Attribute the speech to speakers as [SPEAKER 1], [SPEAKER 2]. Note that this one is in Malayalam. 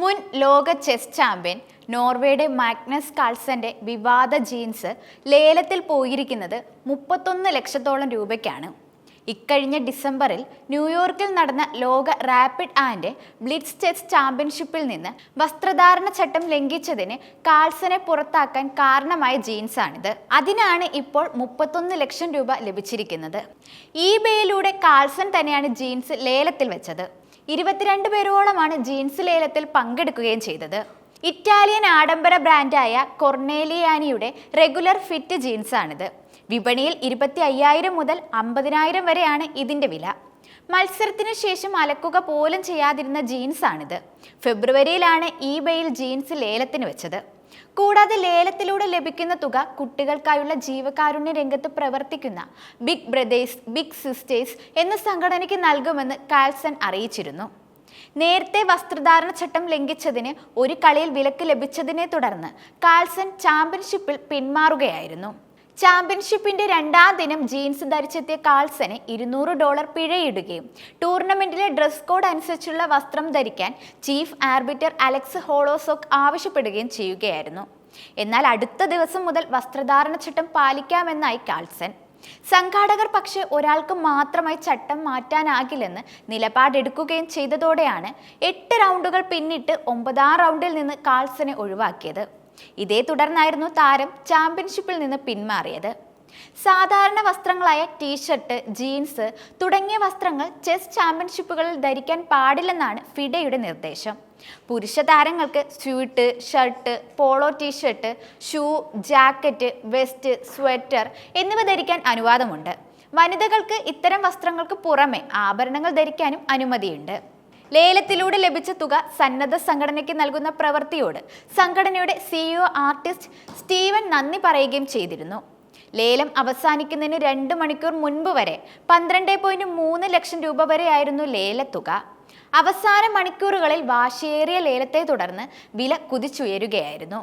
[SPEAKER 1] മുൻ ലോക ചെസ് ചാമ്പ്യൻ നോർവേയുടെ മാഗ്നസ് കാൾസന്റെ വിവാദ ജീൻസ് ലേലത്തിൽ പോയിരിക്കുന്നത് മുപ്പത്തൊന്ന് ലക്ഷത്തോളം രൂപയ്ക്കാണ്. ഇക്കഴിഞ്ഞ ഡിസംബറിൽ ന്യൂയോർക്കിൽ നടന്ന ലോക റാപ്പിഡ് ആൻഡ് ബ്ലിറ്റ്സ് ചെസ് ചാമ്പ്യൻഷിപ്പിൽ നിന്ന് വസ്ത്രധാരണ ചട്ടം ലംഘിച്ചതിന് കാൾസനെ പുറത്താക്കാൻ കാരണമായ ജീൻസാണിത്. അതിനാണ് ഇപ്പോൾ മുപ്പത്തൊന്ന് ലക്ഷം രൂപ ലഭിച്ചിരിക്കുന്നത്. ഈ ബേയിലൂടെ കാൾസൺ തന്നെയാണ് ജീൻസ് ലേലത്തിൽ വെച്ചത്. ഇരുപത്തിരണ്ട് പേരോളമാണ് ജീൻസ് ലേലത്തിൽ പങ്കെടുക്കുകയും ചെയ്തത്. ഇറ്റാലിയൻ ആഡംബര ബ്രാൻഡായ കൊർണേലിയാനിയുടെ റെഗുലർ ഫിറ്റ് ജീൻസാണിത്. വിപണിയിൽ ഇരുപത്തി അയ്യായിരം മുതൽ അമ്പതിനായിരം വരെയാണ് ഇതിന്റെ വില. മത്സരത്തിന് ശേഷം അലക്കുക പോലും ചെയ്യാതിരുന്ന ജീൻസാണിത്. ഫെബ്രുവരിയിലാണ് ഈ ബെയിൽ ജീൻസ് ലേലത്തിന് വെച്ചത്. കൂടാതെ ലേലത്തിലൂടെ ലഭിക്കുന്ന തുക കുട്ടികൾക്കായുള്ള ജീവകാരുണ്യ രംഗത്ത് പ്രവർത്തിക്കുന്ന ബിഗ് ബ്രദേഴ്സ് ബിഗ് സിസ്റ്റേഴ്സ് എന്ന സംഘടനയ്ക്ക് നൽകുമെന്ന് കാൽസൺ അറിയിച്ചിരുന്നു. നേരത്തെ വസ്ത്രധാരണ ചട്ടം ലംഘിച്ചതിന് ഒരു കളിയിൽ വിലക്ക് ലഭിച്ചതിനെ തുടർന്ന് കാൽസൺ ചാമ്പ്യൻഷിപ്പിൽ പിന്മാറുകയായിരുന്നു. ചാമ്പ്യൻഷിപ്പിന്റെ രണ്ടാം ദിനം ജീൻസ് ധരിച്ചെത്തിയ കാൾസന് ഇരുന്നൂറ് ഡോളർ പിഴയിടുകയും ടൂർണമെന്റിലെ ഡ്രസ് കോഡ് അനുസരിച്ചുള്ള വസ്ത്രം ധരിക്കാൻ ചീഫ് ആർബിറ്റർ അലക്സ് ഹോളോസോക്ക് ആവശ്യപ്പെടുകയും ചെയ്യുകയായിരുന്നു. എന്നാൽ അടുത്ത ദിവസം മുതൽ വസ്ത്രധാരണ ചട്ടം പാലിക്കാമെന്നായി കാൾസൻ. സംഘാടകർ പക്ഷേ ഒരാൾക്ക് മാത്രമായി ചട്ടം മാറ്റാനാകില്ലെന്ന് നിലപാടെടുക്കുകയും ചെയ്തതോടെയാണ് എട്ട് റൗണ്ടുകൾ പിന്നിട്ട് ഒമ്പതാം റൗണ്ടിൽ നിന്ന് കാൾസനെ ഒഴിവാക്കിയത്. ഇതേ തുടർന്നായിരുന്നു താരം ചാമ്പ്യൻഷിപ്പിൽ നിന്ന് പിന്മാറിയത്. സാധാരണ വസ്ത്രങ്ങളായ ടീഷർട്ട് ജീൻസ് തുടങ്ങിയ വസ്ത്രങ്ങൾ ചെസ് ചാമ്പ്യൻഷിപ്പുകളിൽ ധരിക്കാൻ പാടില്ലെന്നാണ് ഫിഡയുടെ നിർദ്ദേശം. പുരുഷ താരങ്ങൾക്ക് suit shirt polo T shirt shoe jacket vest sweater എന്നിവ ധരിക്കാൻ അനുവാദമുണ്ട്. വനിതകൾക്ക് ഇത്തരം വസ്ത്രങ്ങൾക്ക് പുറമെ ആഭരണങ്ങൾ ധരിക്കാനും അനുമതിയുണ്ട്. ലേലത്തിലൂടെ ലഭിച്ച തുക സന്നദ്ധ സംഘടനയ്ക്ക് നൽകുന്ന പ്രവൃത്തിയോട് സംഘടനയുടെ സിഇഒ ആർട്ടിസ്റ്റ് സ്റ്റീവൻ നന്ദി പറയുകയും ചെയ്തിരുന്നു. ലേലം അവസാനിക്കുന്നതിന് രണ്ട് മണിക്കൂർ മുൻപ് വരെ പന്ത്രണ്ട് പോയിന്റ് മൂന്ന് ലക്ഷം രൂപ വരെയായിരുന്നു ലേലത്തുക. അവസാന മണിക്കൂറുകളിൽ വാശിയേറിയ ലേലത്തെ തുടർന്ന് വില കുതിച്ചുയരുകയായിരുന്നു.